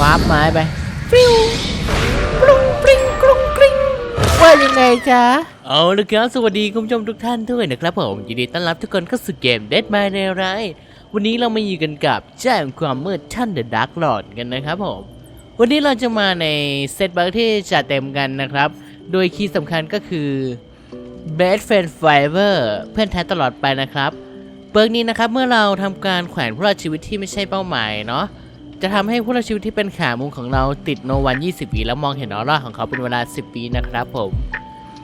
วาร์ปไม้ไปฟิวปรุงปริงกรุงกริงว่ายังไงจ๊ะเอาละครับสวัสดีคุณผู้ชมทุกท่านด้วยนะครับผมยินดีต้อนรับทุกคนเข้าสู่เกม Dead My ในไรวันนี้เรามาอยู่กันกับแจ้งความมืดท่าน The Dark Lord กันนะครับผม วันนี้เราจะมาในเซตเบิร์กที่จัดเต็มกันนะครับ โดยคีย์สำคัญก็คือ Best Friend Forever เพื่อนแท้ตลอดไปนะครับเบิร์กนี้นะครับเมื่อเราทำการแขวนผู้รอดชีวิตที่ไม่ใช่เป้าหมายเนาะ จะทำให้ผู้รอดชีวิตที่เป็นขามุมของเราติดโนวัน 20ปีแล้วมองเห็นออร่าของเขาเป็นเวลา 10ปีนะครับผม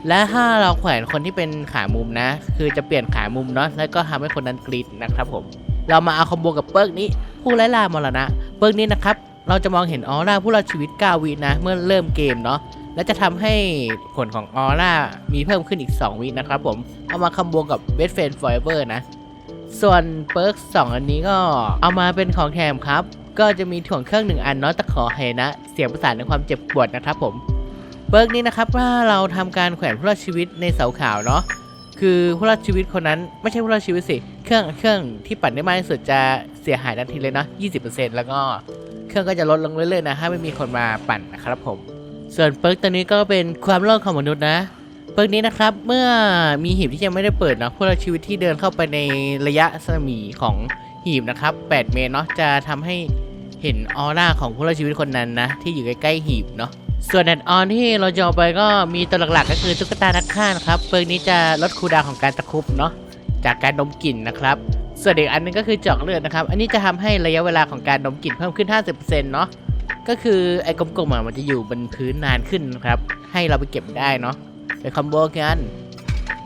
และถ้าเราแขวนคนที่เป็นขามุมนะ คือจะเปลี่ยนขามุมเนาะแล้วก็ทำให้คนนั้นกรีดนะครับผม เรามาเอาคอมโบกับเปิร์กนี้ ผู้ไร้ลามรณะเปิร์กนี้นะครับเราจะมองเห็นออร่าผู้รอดชีวิต 9 วินะ เมื่อเริ่มเกมเนาะและจะทำให้ผลของออร่ามีเพิ่มขึ้นอีก 2 วินะครับผมเอามาคอมโบกับ Best Friend Forever นะส่วนเปิร์กสองอันนี้ก็เอามาเป็นของแถมครับ ก็จะมีถ่วงเครื่องหนึ่งอันเนาะตะขอเฮนะ เสียงประสานในความเจ็บปวดนะครับผมเปิร์กนี้นะครับว่าเราทำการแขวนผู้รอดชีวิตในเสาขาวเนาะคือผู้รอดชีวิตคนนั้นไม่ใช่ผู้รอดชีวิตสิเครื่องเครื่องที่ปั่นได้มากที่สุดจะเสียหายทันทีเลยเนาะ20%แล้วก็เครื่องก็จะลดลงเรื่อยๆนะถ้าไม่มีคนมาปั่นนะครับผม ส่วนเปิร์กตัวนี้ก็เป็นความรอดของมนุษย์นะเปิร์กนี้นะครับเมื่อมีหีบที่ยังไม่ได้เปิดเนาะผู้รอดชีวิตที่เดินเข้าไปในระยะสมีของหีบนะครับ 8 เมตรเนาะจะทำให้ เห็นออร่าของผู้รอดชีวิตคนนั้นนะ ที่อยู่ใกล้ๆหีบเนาะส่วนแอดออนที่เราจะเอาไปก็มีตัวหลักๆ ก็คือตุ๊กตานักฆ่านะครับเปิร์กนี้จะลดคูดาวของการตะครุบเนาะจากการดมกลิ่นนะครับ ส่วนอีกอันหนึงก็คือเจอกเลือดนะครับ อันนี้จะทำให้ระยะเวลาของการดมกลิ่นเพิ่มขึ้น 50%เนาะก็คือไอ้กลมๆอะมันจะอยู่บนพื้นนานขึ้นนะครับ ให้เราไปเก็บได้เนาะไปคอมโบกัน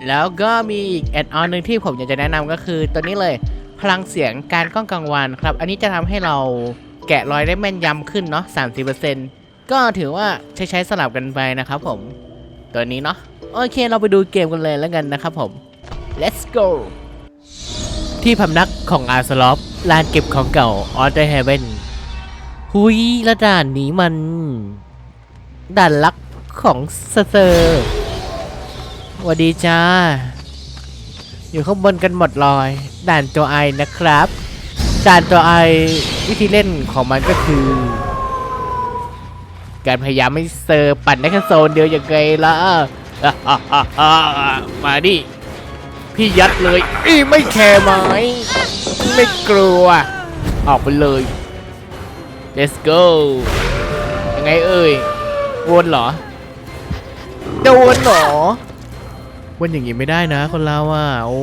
แล้วก็มีอีกแอดออนหนึ่งที่ผมอยากจะแนะนำก็คือตัวนี้เลยพลังเสียงการก้องกังวานครับ อันนี้จะทำให้เรา แกะรอยได้แม่นยำขึ้นเนาะ30%ก็ถือว่าใช้ใช้สลับกันไปนะครับผม ตัวนี้เนาะโอเคเราไปดูเกมกันเลยแล้วกันนะครับผม let's go ที่พำนักของอาร์สลอฟลานเก็บของเก่าออเดอร์เฮเวนหุยและด่านนี้มัน ด่านลักของสเตอร์วัสดีจ้า อยู่ข้างบนกันหมดเลยด่านตัวไอนะครับ ด่านตัวไอวิธีเล่นของมันก็คือ การพยายามไม่เซอร์ปั่นได้แค่โซนเดียวอย่างไงล่ะมาดิพี่ยัดเลยอีไม่แคร์ไหมไม่กลัว ออกไปเลย let's go ยังไงเอ่ยวนเหรอจะวนเหรอวนอย่างงี้ไม่ได้นะคนเราอะโอ้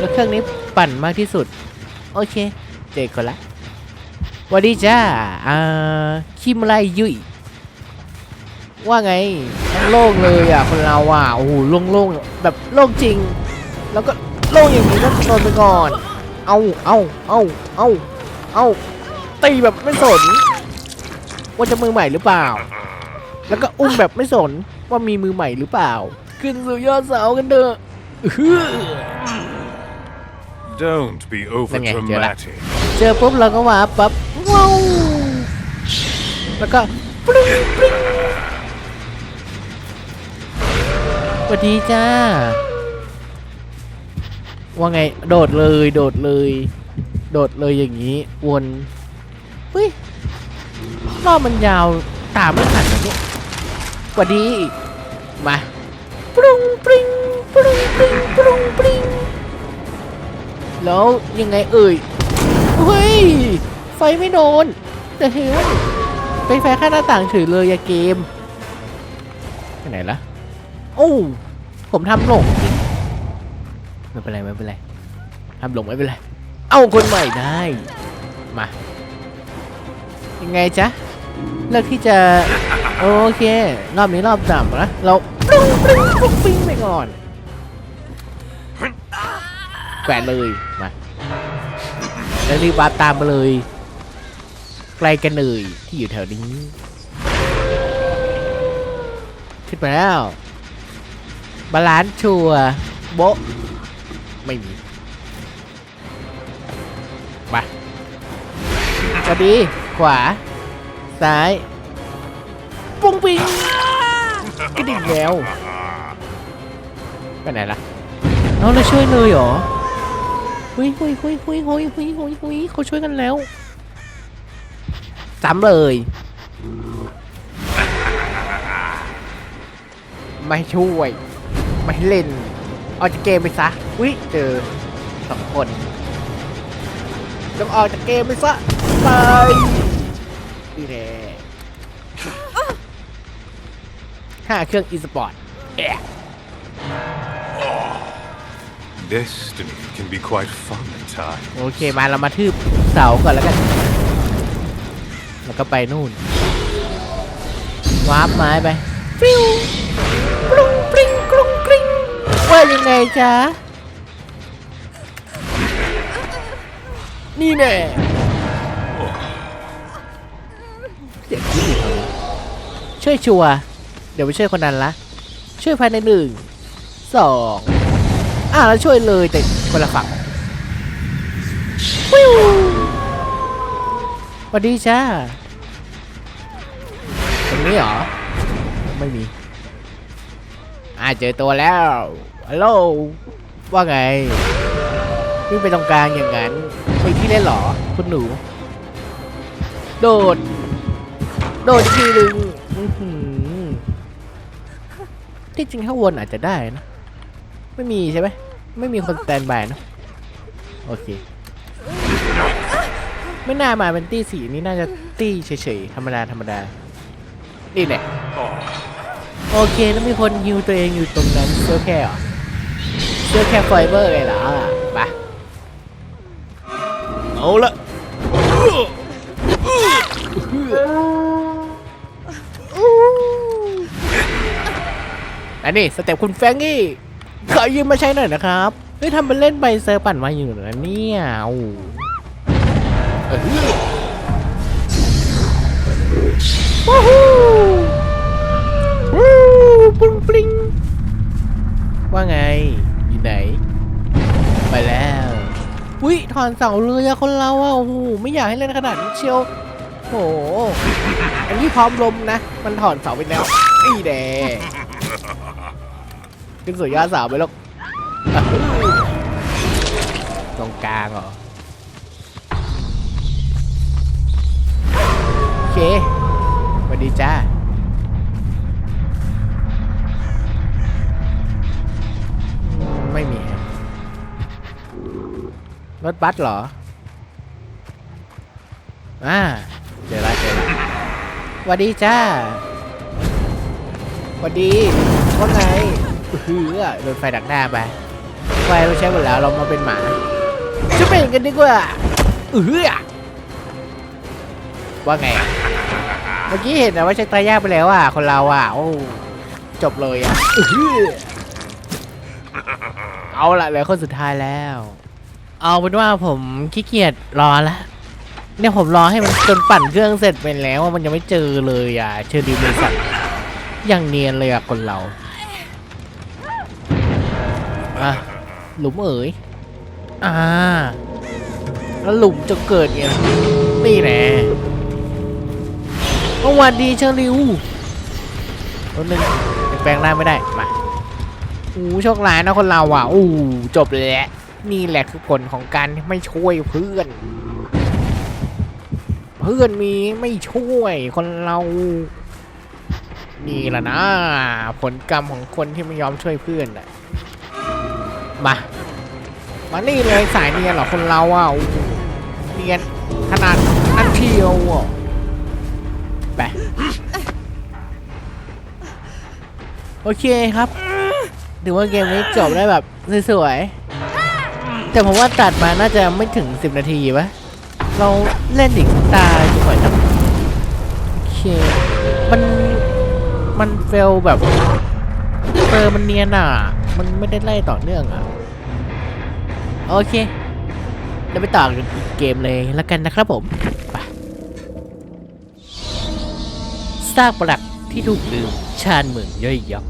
แล้วเครื่องนี้ปั่นมากที่สุด โอเค เจอคนละวัสดีจ้าอ่าคิมไรยุยว่าไงทั้งโล่งเลยอะคนเราอะโอ้โหโล่งๆแบบโล่งจริง แล้วก็โล่งอย่างนี้ก็โดนไปก่อน เอาเอาเอาเอาเอาตีแบบไม่สน ว่าจะมือใหม่หรือเปล่า แล้วก็อุ้มแบบไม่สนว่ามีมือใหม่หรือเปล่า ขึ้นสู่ยอดเสากันเถอะ Don't be over Then yeah, do that. dramatic. เจอปุ๊บเราก็ว้าปั๊บว้าวแล้วก็ปริ้งปริ้งสวัสดีจ้า ว่าไงโดดเลยโดดเลย โดดเลยอย่างนี้ วนเฮ้ยรอบมันยาวตามไม่ทันนะเนี่ยสวัสดี มาปรุงปริงปรุงปริงปรุงปริ้ง แล้วยังไงเอ่ยเฮ้ย ไฟไม่โดน แต่เฮ้ยไปไฟข้างหน้าต่างเฉยเลยอะเกมไปไหนละโอ้ผมทำหลงจริงไม่เป็นไรไม่เป็นไรทำหลงไม่เป็นไร เอาคนใหม่ได้ มา ยังไงจ๊ะ เลือกที่จะ โอเค รอบนี้รอบต่ำนะ เราปรุงปรุงปรุงปิ้งไปก่อน แกวนเลยมาแล้วรีบวาร์ปตามมาเลยไกลกันเลยที่อยู่แถวนี้ ขึ้นมาแล้ว บาลานชัวโบไม่มีมาสวัสดีขวา ซ้าย ปุ้งปิงกระดิ่งแล้วไปไหนล่ะเอาเราช่วยเลยเหรอ หุยหุยหุยหุยหุยหุยหุยหุยเขาช่วยกันแล้วซ้ำเลย ไม่ช่วย ไม่เล่น ออกจากเกมไปซะอุ้ยเจอสองคนต้องออกจากเกมไปซะไปดีแน่ห้าเครื่องอีสปอร์ตแอะ Destiny can be quite fun at times. โอเคมาเรามาทืบเสาก่อนแล้วกัน แล้วก็ไปนู่น วาร์ปไม้ไปปริ้วปรุงปริงกรุงกริงว่ายังไงจ๊ะ นี่แน่เสียงที่ดีเขาช่วยชัวร์เดี๋ยวไปช่วยคนนั้นละ ช่วยภายในหนึ่งสองาแล้วช่วยเลยแต่คนละฝั่งวิวสวัสดีจ้าตรงนี้เหรอ ไม่มี อ่าเจอตัวแล้วฮัลโหลว่าไงวิ่งไปตรงกลางอย่างนั้นไปที่เล่นเหรอ คุณหนู โดด โดดอีกทีหนึ่งอื้อหือที่จริงถ้าวนอาจจะได้นะ ไม่มีใช่ไหม ไม่มีคนสแตนบายนะโอเค ไม่น่ามาเป็นตี้สีนี่น่าจะตี้เฉยๆธรรมดาธรรมดา นี่แหละ โอเคแล้วมีคนฮิวตัวเองอยู่ตรงนั้นเสื้อแค่เหรอเสื้อแค่ไฟเบอร์ไงล่ะไปเอาละอันนี้สเต็ปคุณแฟงกี้ ขอยืมมาใช้หน่อยนะครับเฮ้ยทำเป็นเล่นใบเซอร์ปั่นมาอยู่นะเนี่ยโอ้ว้าววู้ปรุงปริงว่าไง อยู่ไหน ไปแล้วอุ้ยถอนเสาเลยอคนเราอะโอ้โหไม่อยากให้เล่นขนาดนี้เชียวโอ้โหอันนี้พร้อมลมนะ มันถอนเสาไปแล้วนี่แดง ขึ้นสู่ยอดเสาไปแล้วตรงกลางเหรอโอเคสวัสดีจ้าอืมไม่มีฮะรถบัสเหรออ่าเจอละเจอละสวัสดีจ้าสวัสดีว่าไง เฮือโดนไฟดักหน้าไป ไฟเราใช้หมดแล้วเรามาเป็นหมาจะเป็นกันดีกว่าเออว่าไง เมื่อกี้เห็นนะว่าใช้ตายากไปแล้วอะ คนเราอะ โอ้จบเลยอะเอาละเหลือคนสุดท้ายแล้ว เอาเป็นว่าผมขี้เกียจรอละเนี่ยผมรอให้มันจนปั่นเครื่องเสร็จไปแล้วมันยังไม่เจอเลยอะ เชอร์ดีเมสันยังเนียนเลยอะคนเรา อะหลุมเอ๋ยอ่าแล้วหลุมจะเกิดไงนี่แหละสวัสดีเชอริวตัวหนึ่งแปลงร่างไม่ได้ มาอู้โชคร้ายนะคนเราอะอู้จบเลยแหละนี่แหละคือผลของการไม่ช่วยเพื่อน เพื่อนมีไม่ช่วยคนเรา นี่แหละนะ ผลกรรมของคนที่ไม่ยอมช่วยเพื่อนอะ มา มานี่เลยสายเนียนเหรอคนเราอะเนียนขนาดนั้นเทียวอะไปโอเคครับถือว่าเกมนี้จบได้แบบสวยๆ แต่ผมว่าตัดมาน่าจะไม่ถึง 10 นาทีปะเราเล่นอีกตาดีกว่านะโอเค มัน มันเฟลแบบเออมันเนียนอะ มันไม่ได้ไล่ต่อเนื่องอะ โอเคเดี๋ยวไปต่อกันอีกเกมเลยแล้วกันนะครับผมไปซากปลักที่ถูกลืมชาญเมืองย่อยยับ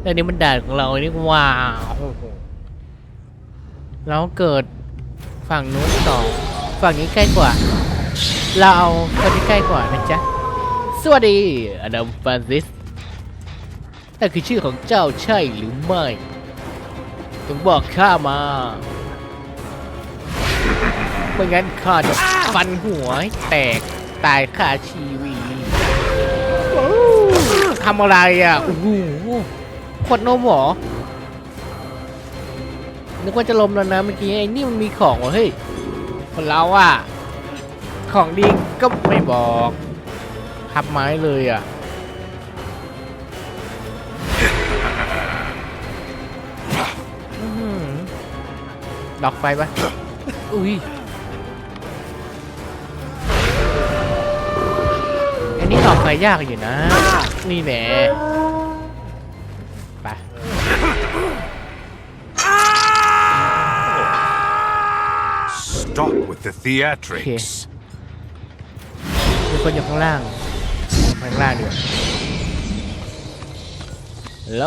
แต่นี่มันด่านของเรานี่ว้าวเราเกิดฝั่งนู้นต่อฝั่งนี้ใกล้กว่า เราเอาคนที่ใกล้กว่านะจ๊ะ สวัสดีอดัมฟรานซิส นั่นคือชื่อของเจ้าใช่หรือไม่ต้องบอกข้ามา ไม่งั้นข้าจะฟันหัวให้แตกตายคาชีวีทำอะไรอะโอ้โหขวดนมเหรอ นึกว่าจะลมแล้วนะเมื่อกี้ไอ้นี่มันมีของเหรอเฮ้ย คนเราอะ ของดีก็ไม่บอกทับไม้เลยอะ ดอกไฟปะอุ้ยอันนี้ดอกไฟยากอยู่นะ นี่แหละไป Stop with the theatrics. มีคนอยู่ข้างล่างข้างล่างดีกว่าฮัลโหล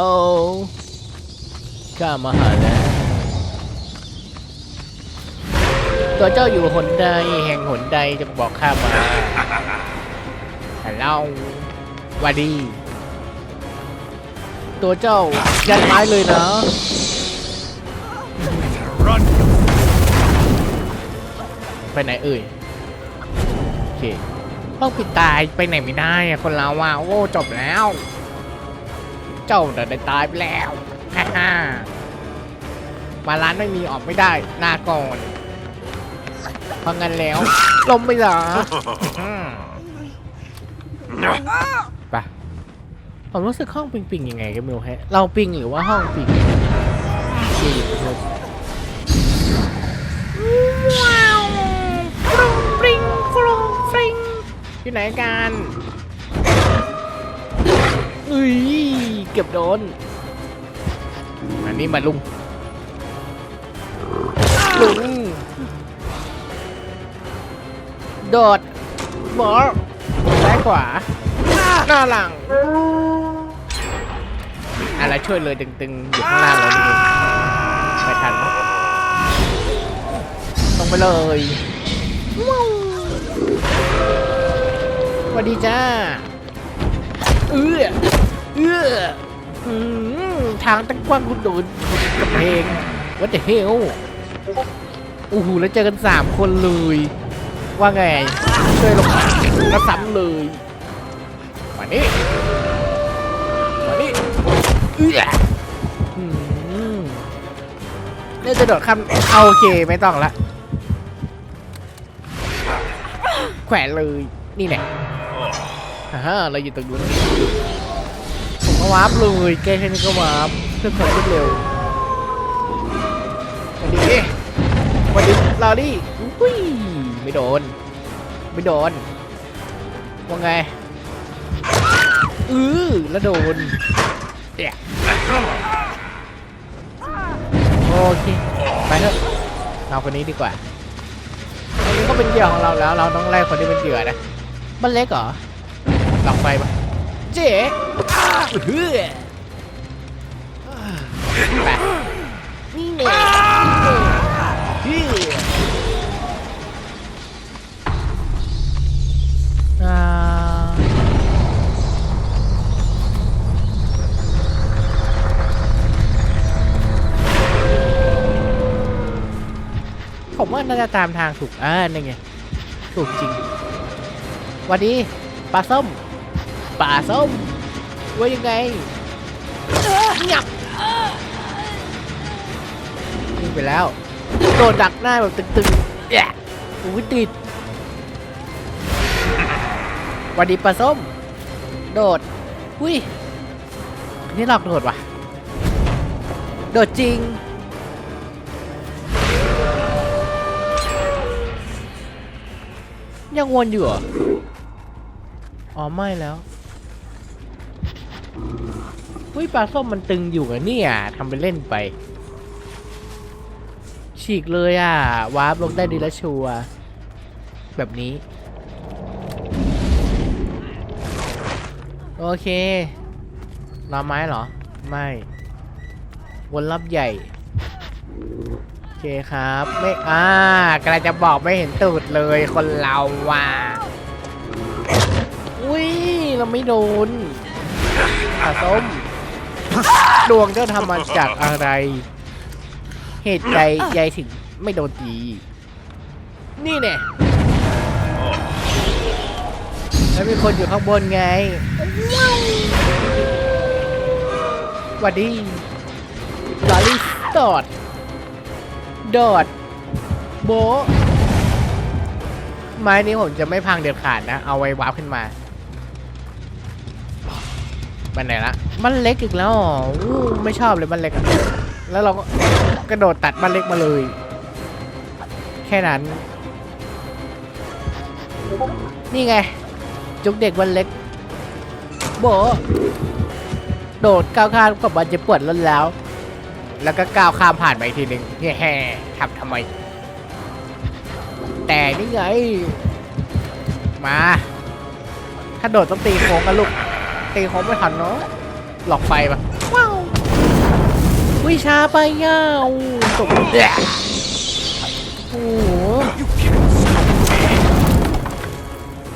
ข้ามาหาแล้ว ตัวเจ้าอยู่หนใดแห่งหนใดจะบอกข้ามาฮัลโหลหวัดดี ตัวเจ้ายันไม้เลยนะไปไหนเอ่ยโอเคต้องปิดตายไปไหนไม่ได้อะคนเราว่าโอ้จบแล้ว เจ้าน่ได้ตายไปแล้วฮ่าฮ่ามาร้านไม่มีออกไม่ได้หน้าก่อน เพราะงั้นแล้วลมไปเหรออืมไปผมรู้สึกห้องปิงปิงยังไงก็ไม่รู้แฮะเราปิงหรือว่าห้องปิงปิงว้าวฟรุงฟริงฟรุงฟริงอยู่ไหนกันเอ้ยเก็บโดนมานี่มาลุงลุง โดดหมอซ้ายขวา หน้าหลังอะไรช่วยเลยตึงๆ อยู่ข้างล่างเรานี่เองไม่ทันตรงไปเลยสวัสดีจ้า เอื้อ เอื้อทางตั้งกว้างคุณโดนกับเพลงวัดเดเฮลโอ้โหแล้วเจอกันสามคนเลย ว่าไงช่วยลงแล้วซ้ำเลยมานี่มานี่เอื้อเนี่ยจะโดดข้ามเอาโอเคไม่ต้องละแขวนเลยนี่แหละฮ่าเราอยู่ตรงนู้นผมก็วาร์ปเลยแกแค่นี้ก็วาร์ปเพื่อความรวดเร็ววัสดีสวัสดีลาลี่อุ้ย ไม่โดน ไม่โดน ว่าไง อือแล้วโดนเดี่ยโอเค ไปเถอะเราคนนี้ดีกว่าคนนี้ก็เป็นเหยื่อของเราแล้ว เราต้องไล่คนที่เป็นเหยื่อนะ มันเล็กเหรอหลอกไฟปะเจ๊เฮ้ยไปนี่เนี่ย ผมว่าน่าจะตามทางถูกอ่านี่ไงถูกจริงวันดีปลาส้มปลาส้มว่ายังไงหยับนี่ไปแล้วโดนดักหน้าแบบตึงๆแย่อุ้ยติดวันดีปลาส้ม โดดอุ้ยนนี่หลอกโดดว่ะ โดดจริง ยังวนอยู่เหรออ๋อไม่แล้วอุ้ยปลาส้มมันตึงอยู่อะเนี่ยทำไปเล่นไป ฉีกเลยอะวาร์ปลงได้ดีละชัวแบบนี้ โอเครอไม้เหรอ ไม่ วนรอบใหญ่ เคครับไม่อ่ากำลังจะบอกไม่เห็นตูดเลยคนเราว่ะอุ้ยเราไม่โดนขาส้ม ดวงเจ้าทำมาจากอะไร เหตุใดยายถึงไม่โดนตี นี่เนี่ยแล้วมีคนอยู่ข้างบนไงหวัดดีลอลิสดอด ดอดโบไม้นี้ผมจะไม่พังเด็ดขาดนะ เอาไว้วาร์ปขึ้นมามันไหนละ มันเล็กอีกแล้วอ๋ออู้ไม่ชอบเลยมันเล็กอะแล้วเราก็กระโดดตัดมันเล็กมาเลย แค่นั้น นี่ไง จุกเด็กวันเล็ก โบ โดดก้าวข้ามกับมันจะปวดล้นแล้ว แล้วก็ก้าวข้ามผ่านไปทีหนึ่งแฮ่ทำทำไม แต่นี่ไง มา ถ้าโดดต้องตีโค้งกันลูก ตีโค้งไม่ทันเนาะหลอกไฟปะว้าววิชาไปเงาตกแดะโอ้โห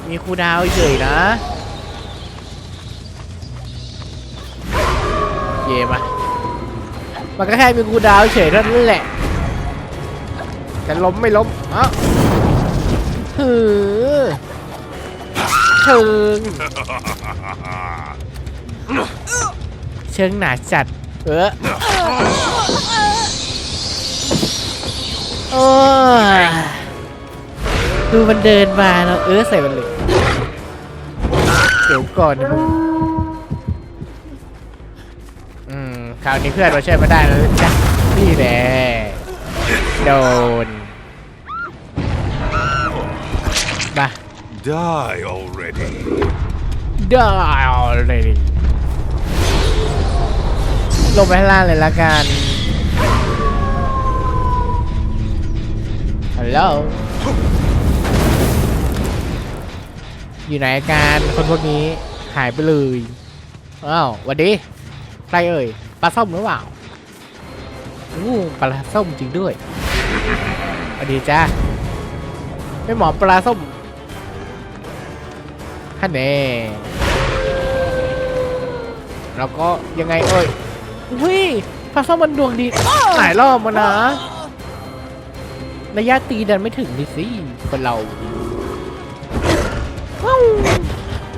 มีครูดาวเฉยนะ เย่มา มันก็แค่มีครูดาวเฉยเท่านั้นแหละจะล้มไม่ล้มเอ้าหือเชิงเชิงหนาจัด เออโอ้ดูมันเดินมาแล้วเออใส่มันเลยเดี๋ยวก่อนนะ คราวนี้เพื่อนมาช่วยมาได้แล้วจ้ะนี่แหละโดนมา Die already. ได้เลยลงไปข้างล่างเลยละกัน ฮัลโหล อยู่ไหนกันคนพวกนี้หายไปเลย อ้าวหวันดี ใครเอ่ย ปลาส้มหรือเปล่าอู้ปลาส้มจริงด้วยสวัสดีจ้าไม่หมอปลาส้มฮันเน่แล้วก็ยังไงเอ่ยอุ้ยปลาส้มมันดวงดีหลายรอบมานะระยะตีดันไม่ถึงดิสิคนเราว้าว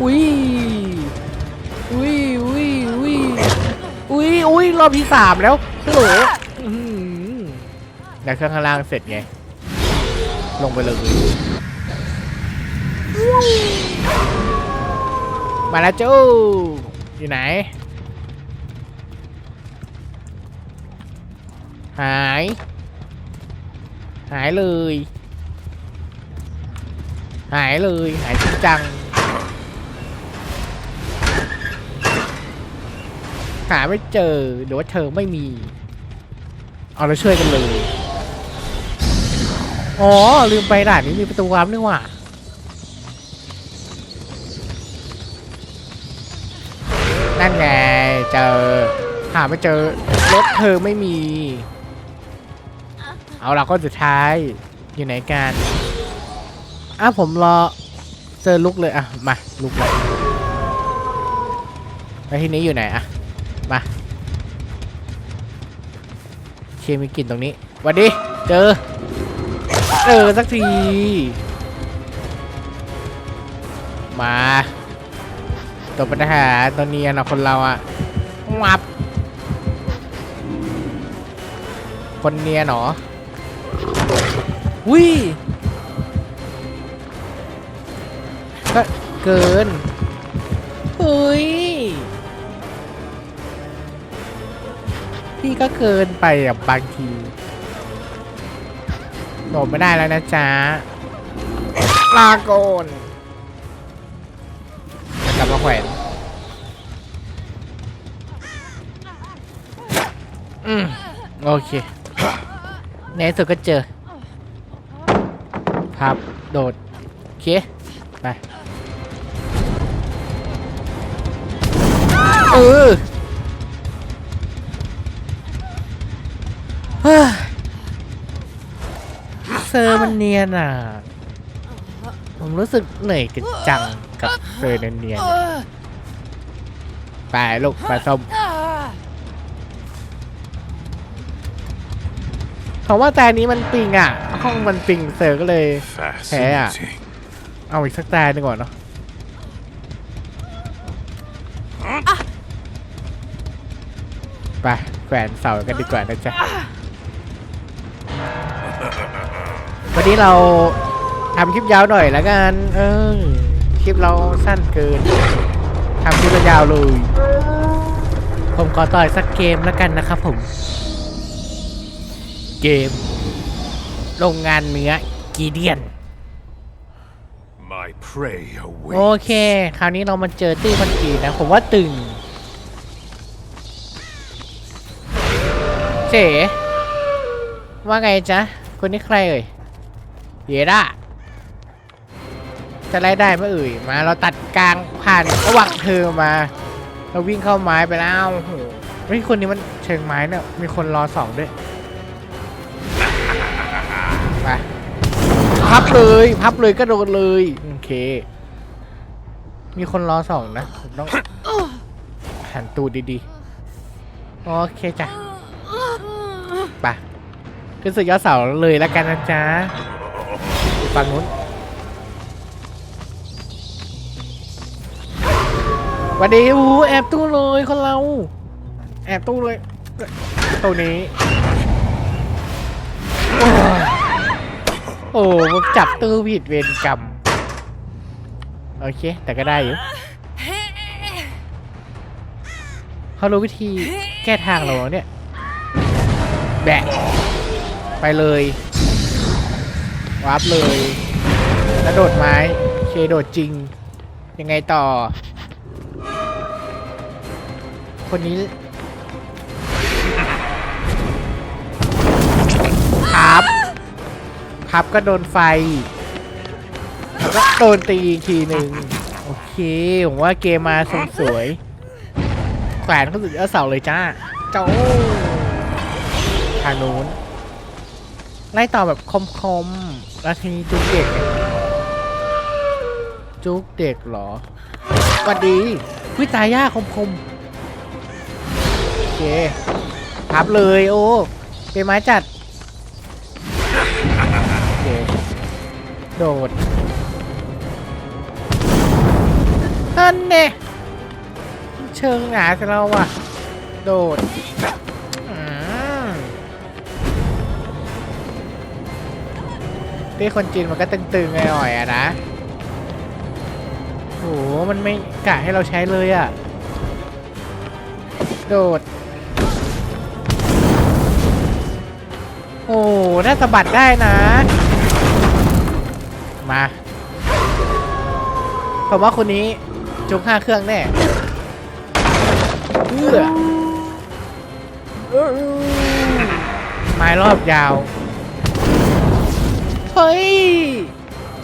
อุ้ยอุ้ยอุ้ยอุ้ย อุ้ยอุ้ยรอบที่สามแล้วฮัลโหลอื้อหือแต่เครื่องข้างล่างเสร็จไง ลงไปเลย มาแล้วจูอยู่ไหน หาย หายเลย หายเลย หายจริงจัง หาไม่เจอหรือว่าเธอไม่มี เอาแล้วช่วยกันเลย อ๋อ ลืมไปด่านนี้มีประตูวาร์ปนี่หว่านั่นไงเจอ หาไม่เจอรถเธอไม่มี เอาละก็สุดท้ายอยู่ไหนกันอะผมรอเจอลุกเลยอะมาลุกเลยแล้วทีนี้อยู่ไหนอะ มาเคมีกลิ่นตรงนี้วัสดีเจอเจอสักที มาตัวปัญหาตอนนี้นะคนเราอะวับคนเนียนเหรอวิก็เกินเฮ้ย พี่ก็เกินไปอะบางทีโดดไม่ได้แล้วนะจ๊ะลาโกนกลับมาแขวนอืมโอเคในสุดก็เจอพับ โดด โอเค ไป เออ ซอร์มันเนียนอะ ผมรู้สึกเหนื่อยกันจังกับเซอร์เนียนๆเนี่ยไปลูกไปส้มทราะว่าแต่นี้มันปิงอะ ห้องมันปิงเซอร์ก็เลย Fascinating. เอาอีกสักตาหนึ่งก่อนเนาะไปแขวนเสากันดีกว่านะจ๊ะ วันนี้เราทำคลิปยาวหน่อยแล้วกัน เออ คลิปเราสั้นเกินทำคลิปยาวเลย ผมขอต่อยสักเกมแล้วกันนะครับผม เกม โรงงานเนื้อกีเดียน My prey โอ awaits. เค คราวนี้เรามาเจอตี้คนจีนนะ ผมว่าตึงเจ๋ว่าไงจ๊ะคนนี้ใครเอ่ย เยด้าจะไล่ได้ไหมเอ่ยมาเราตัดกลางผ่านระหว่างเธอมา เราวิ่งเข้าไม้ไปแล้วโอ้โหเฮ้ยคนนี้มันเชิงไม้เนี่ยมีคนรอสองด้วยไปพับเลยพับเลยก็โดนเลยโอเค มีคนรอสองนะผมต้องหันตูดดีๆโอเคจ้ะไปขึ้นสุดยอดเสาเลยแล้วกันนะจ๊ะ ฝั่งนู้นวันดีอู้แอบตู้เลยคนเรา แอบตู้เลยตู้นี้ โอ้ผมจับตู้ผิดเวรกรรม โอเค แต่ก็ได้อยู่เขารู้วิธีแก้ทางเราเนี่ย แบะ ไปเลย วาร์ปเลยแล้วโดดไม้เคโดดจริง ยังไงต่อ คนนี้พับพับก็โดนไฟแล้วก็โดนตีอีกทีหนึ่งโอเค ผมว่าเกมมาทรงสวยแขวนเข้าสุดยอดเสาเลยจ้า เจ้าทางนู้นไล่ต่อแบบคมๆ แล้วทีนี้จุกเด็ก จุกเด็กเหรอสวัสดีวิตายย่าคมๆโอเคพับเลยโอ้เป็นไม้จัดโอเคโดดนั่นเน่เชิงหนาของเราอะ โดด ที่คนจีนมันก็ตึงๆหน่อยๆอะนะโหมันไม่กะให้เราใช้เลยอะโดด โอ้น่าสะบัดได้นะ มาผมว่าคนนี้จุกห้าเครื่องแน่เอื้อไม้รอบยาว เฮ้ย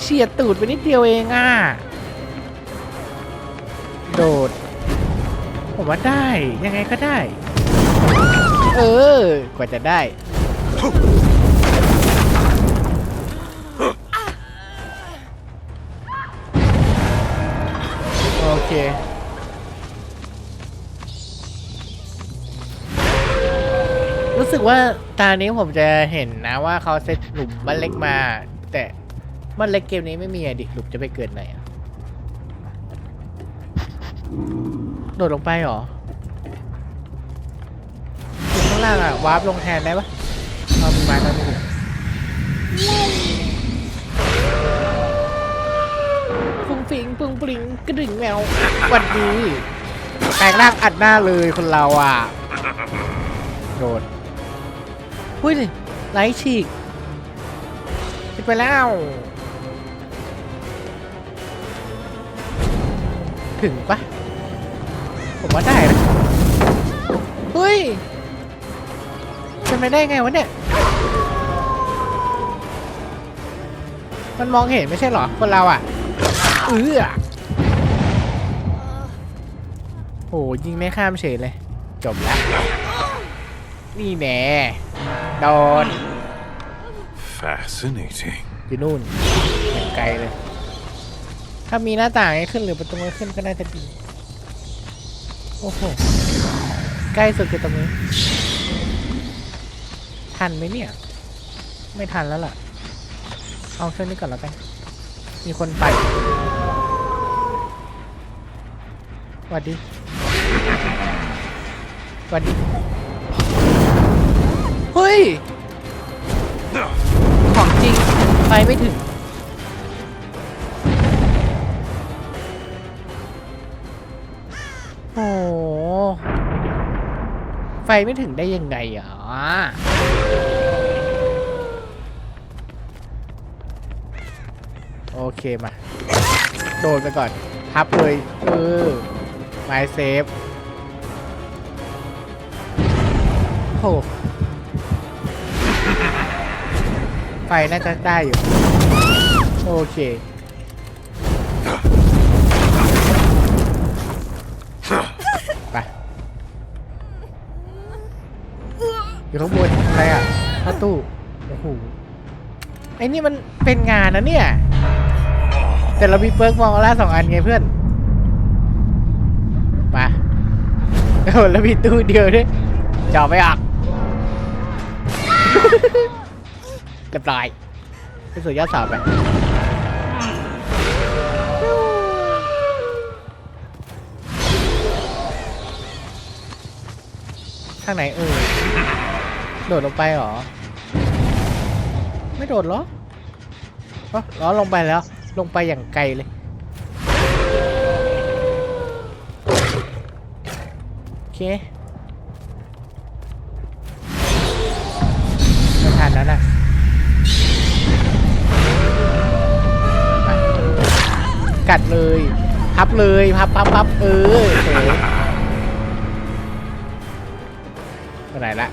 เฉียดตูดไปนิดเดียวเองอะ โดด ผมว่าได้ ยังไงก็ได้ เออ กว่าจะได้ โอเค รู้สึกว่าตานี้ผมจะเห็นนะว่าเขาเซตหลุมบ้านเล็กมา แต่บ้านเล็กเกมนี้ไม่มีอะดิหลุมจะไปเกิดไหนอะโดดลงไปเหรออยู่ข้างล่างอะวาร์ปลงแทนได้ปะเอามีไม้ตอนนี้ฟุ้งฟิงปุงปริงกระดิ่งแมวหวัดดีแปลงร่างอัดหน้าเลยคนเราอะโดด หุ้ยไลฉีกไปแล้ว ถึงปะผมว่าได้นะเฮ้ยเป็นไปได้ไงวะเนี่ย มันมองเห็นไม่ใช่หรอ คนเราอะ เออโหยิงไม่ข้ามเฉยเลย จบแล้ว นี่แน่ โดน Fascinating. อยู่นู่นเห็นไกลเลย ถ้ามีหน้าต่างให้ขึ้นหรือประตูให้ขึ้นก็น่าจะดี โอ้โห ใกล้สุดคือตรงนี้ ทันไหมเนี่ย ไม่ทันแล้วล่ะ เอาเครื่องนี้ก่อนแล้วกัน มีคนไปสวัสดีสวัสดีเฮ้ย ของจริง ไปไม่ถึง โอ้ไฟไม่ถึงได้ยังไงอะโอเคมา โดนไปก่อนพับเลยเออไม้เซฟโอ้ ไฟน่าจะได้อยู่ โอเค ไป อยู่ข้างบนอะไรอะประตูโอ้โหไอ้นี่มันเป็นงานนะเนี่ย แต่เรามีเปิร์กมองล่าสองอันไงเพื่อนมาโอ้แล้วมีตู้เดียวด้วยจอไม่ออก เรียบร้อยไปสู่ยอดเสาไปทางไหนเออโดดลงไปเหรอ ไม่โดดเหรออ๋อล้อลงไปแล้ว ลงไปอย่างไกลเลยโอเค กัดเลย พับเลยพับพับพับเออเฉยไปไหนละ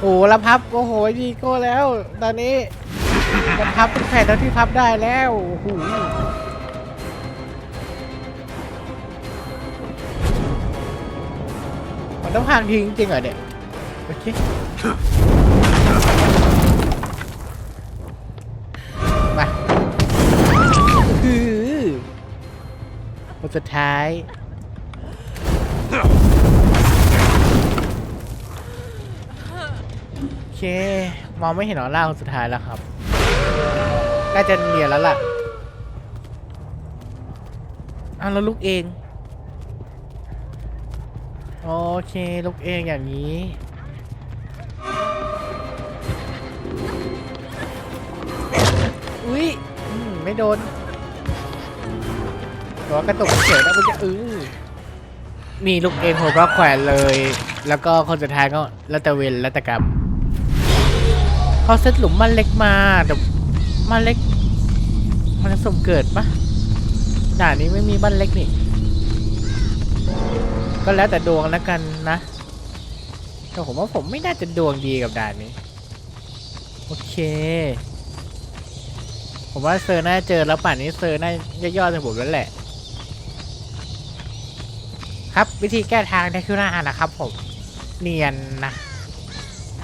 โอ้แล้วพับโอ้โหดีโก้แล้ว ตอนนี้มันพับเป็นแผ่นเท่าที่พับได้แล้วโอ้โหมันต้องพังทิ้งจริงเหรอเนี่ยโอเค คนสุดท้าย โอเค มองไม่เห็นออร่าคนสุดท้ายแล้วครับน่าจะเหนียแล้วล่ะอ้าวแล้วลูกเอง โอเคลูกเองอย่างนี้อุ้ยไม่โดน ตัวกระตุกเฉยนะมันจะอื้อมีลูกเองผมก็แขวนเลย แล้วก็คนสุดท้ายก็แล้วแต่เวรแล้วแต่กรรมเขาเซตหลุมมันเล็กมาแต่มันเล็ก มันสมเกิดปะด่านนี้ไม่มีบ้านเล็กนี่ ก็แล้วแต่ดวงแล้วกันนะแต่ผมว่าผมไม่น่าจะดวงดีกับด่านนี้ โอเค ผมว่าเซอร์น่าเจอแล้วป่านนี้เซอร์น่าจะยอดจากผมแล้วแหละ ครับวิธีแก้ทางในคือหน้านะครับผมเนียนนะ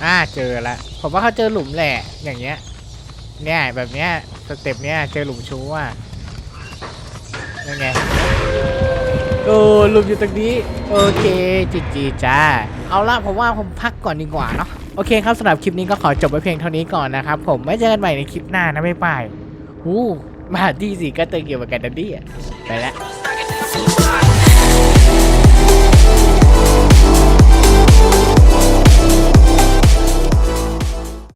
อ่าเจอล้วผมว่าเขาเจอหลุมแหละอย่างเงี้ยเนี่ยแบบเนี้ยสเต็ปเนี้ยเจอหลุมชูอะยังไงโอ้หลุมอยู่ตรงนี้โอเคจีจีจ้าเอาละผมว่าผมพักก่อนดีกว่าเนาะโอเคครับสำหรับคลิปนี้ก็ขอจบไว้เพียงเท่านี้ก่อนนะครับผมไว้เจอกันใหม่ในคลิปหน้านะบ๊ายบายอู้มาที่สี่ก็เตยเกี่ยวกับกันดันดี้อะไปแล้ว